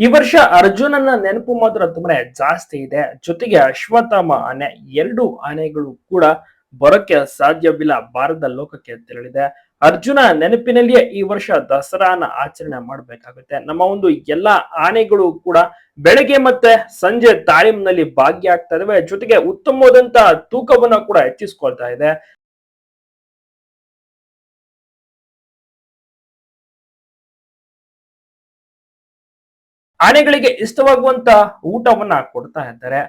ಈ ವರ್ಷ ಅರ್ಜುನನ ನೆನಪು ಮಾತ್ರ ತುಂಬಾ ಜಾಸ್ತಿ ಇದೆ. ಜೊತೆಗೆ ಅಶ್ವತ್ಥಾಮ ಆನೆ ಎರಡು ಆನೆಗಳು ಕೂಡ ಬರೋಕೆ ಸಾಧ್ಯವಿಲ್ಲ. ಭಾರತ ಲೋಕಕ್ಕೆ ತೆರಳಿದೆ. ಅರ್ಜುನ ನೆನಪಿನಲ್ಲಿಯೇ ಈ ವರ್ಷ ದಸರಾನ ಆಚರಣೆ ಮಾಡಬೇಕಾಗುತ್ತೆ. ನಮ್ಮ ಒಂದು ಎಲ್ಲಾ ಆನೆಗಳು ಕೂಡ ಬೆಳಗ್ಗೆ ಮತ್ತೆ ಸಂಜೆ ತಾಲೀಮ್ನಲ್ಲಿ ಭಾಗಿಯಾಗ್ತಾ ಇದಾವೆ. ಜೊತೆಗೆ ಉತ್ತಮವಾದಂತಹ ತೂಕವನ್ನ ಕೂಡ ಹೆಚ್ಚಿಸ್ಕೊಳ್ತಾ ಇದೆ. ಆನೆಗಳಿಗೆ ಇಷ್ಟವಾಗುವಂತ ಊಟವನ್ನ ಕೊಡ್ತಾ ಇದ್ದಾರೆ.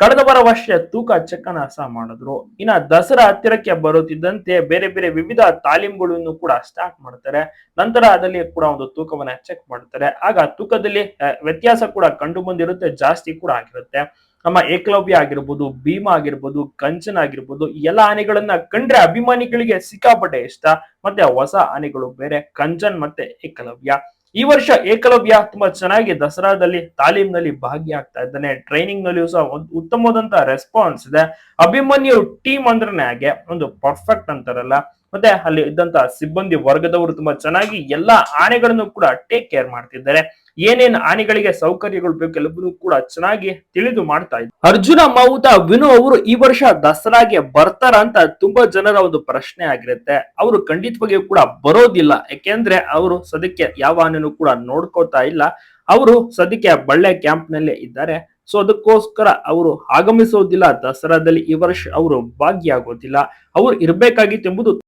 ಕಳೆದ ವಾರ ವರ್ಷ ತೂಕ ಚೆಕ್ಕನ್ನ ಸಹ ಮಾಡಿದ್ರು. ಇನ್ನ ದಸರಾ ಹತ್ತಿರಕ್ಕೆ ಬರುತ್ತಿದ್ದಂತೆ ಬೇರೆ ಬೇರೆ ವಿವಿಧ ತಾಲೀಮ್ಗಳನ್ನು ಕೂಡ ಸ್ಟಾರ್ಟ್ ಮಾಡ್ತಾರೆ. ನಂತರ ಅದರಲ್ಲಿ ಕೂಡ ಒಂದು ತೂಕವನ್ನ ಚೆಕ್ ಮಾಡ್ತಾರೆ. ಆಗ ತೂಕದಲ್ಲಿ ವ್ಯತ್ಯಾಸ ಕೂಡ ಕಂಡು ಬಂದಿರುತ್ತೆ, ಜಾಸ್ತಿ ಕೂಡ ಆಗಿರುತ್ತೆ. ನಮ್ಮ ಏಕಲವ್ಯ ಆಗಿರ್ಬೋದು, ಭೀಮ ಆಗಿರ್ಬೋದು, ಕಂಚನ್ ಆಗಿರ್ಬೋದು ಎಲ್ಲ ಆನೆಗಳನ್ನ ಕಂಡ್ರೆ ಅಭಿಮಾನಿಗಳಿಗೆ ಸಿಕ್ಕಾಪಟ್ಟೆ ಇಷ್ಟ. ಮತ್ತೆ ಹೊಸ ಆನೆಗಳು ಬೇರೆ, ಕಂಚನ್ ಮತ್ತೆ ಏಕಲವ್ಯ. ಈ ವರ್ಷ ಏಕಲವ್ಯ ತುಂಬಾ ಚೆನ್ನಾಗಿ ದಸರಾದಲ್ಲಿ ತಾಲೀಮ್ನಲ್ಲಿ ಭಾಗಿಯಾಗ್ತಾ ಇದ್ದಾನೆ. ಟ್ರೈನಿಂಗ್ ನಲ್ಲಿಯೂ ಸಹ ಉತ್ತಮವಾದಂತಹ ಉತ್ತಮವಾದಂತ ರೆಸ್ಪಾನ್ಸ್ ಇದೆ. ಅಭಿಮನ್ಯು ಟೀಮ್ ಅಂದ್ರೆ ಹಾಗೆ ಒಂದು ಪರ್ಫೆಕ್ಟ್ ಅಂತಾರಲ್ಲ. ಮತ್ತೆ ಅಲ್ಲಿ ಇದ್ದಂತ ಸಿಬ್ಬಂದಿ ವರ್ಗದವರು ತುಂಬಾ ಚೆನ್ನಾಗಿ ಎಲ್ಲಾ ಆನೆಗಳನ್ನು ಕೂಡ ಟೇಕ್ ಕೇರ್ ಮಾಡ್ತಿದ್ದಾರೆ. ಏನೇನ್ ಆನೆಗಳಿಗೆ ಸೌಕರ್ಯಗಳು ಬೇಕು ಎಲ್ಲವನ್ನೂ ಕೂಡ ಚೆನ್ನಾಗಿ ತಿಳಿದು ಮಾಡ್ತಾ ಇದ್ದಾರೆ. ಅರ್ಜುನ, ಮಾವುತ, ವಿನು ಅವರು ಈ ವರ್ಷ ದಸರಾಗೆ ಬರ್ತಾರ ಅಂತ ತುಂಬಾ ಜನರ ಒಂದು ಪ್ರಶ್ನೆ ಆಗಿರುತ್ತೆ. ಅವರು ಖಂಡಿತವಾಗಿಯೂ ಕೂಡ ಬರೋದಿಲ್ಲ. ಯಾಕೆಂದ್ರೆ ಅವರು ಸದ್ಯಕ್ಕೆ ಯಾವ ಆನೆನೂ ಕೂಡ ನೋಡ್ಕೋತಾ ಇಲ್ಲ. ಅವರು ಸದ್ಯಕ್ಕೆ ಬಳ್ಳೆ ಕ್ಯಾಂಪ್ ನಲ್ಲೇ ಇದ್ದಾರೆ. ಸೊ ಅದಕ್ಕೋಸ್ಕರ ಅವರು ಆಗಮಿಸೋದಿಲ್ಲ. ದಸರಾದಲ್ಲಿ ಈ ವರ್ಷ ಅವರು ಭಾಗಿಯಾಗೋದಿಲ್ಲ. ಅವರು ಇರಬೇಕಾಗಿತ್ತು ಎಂಬುದು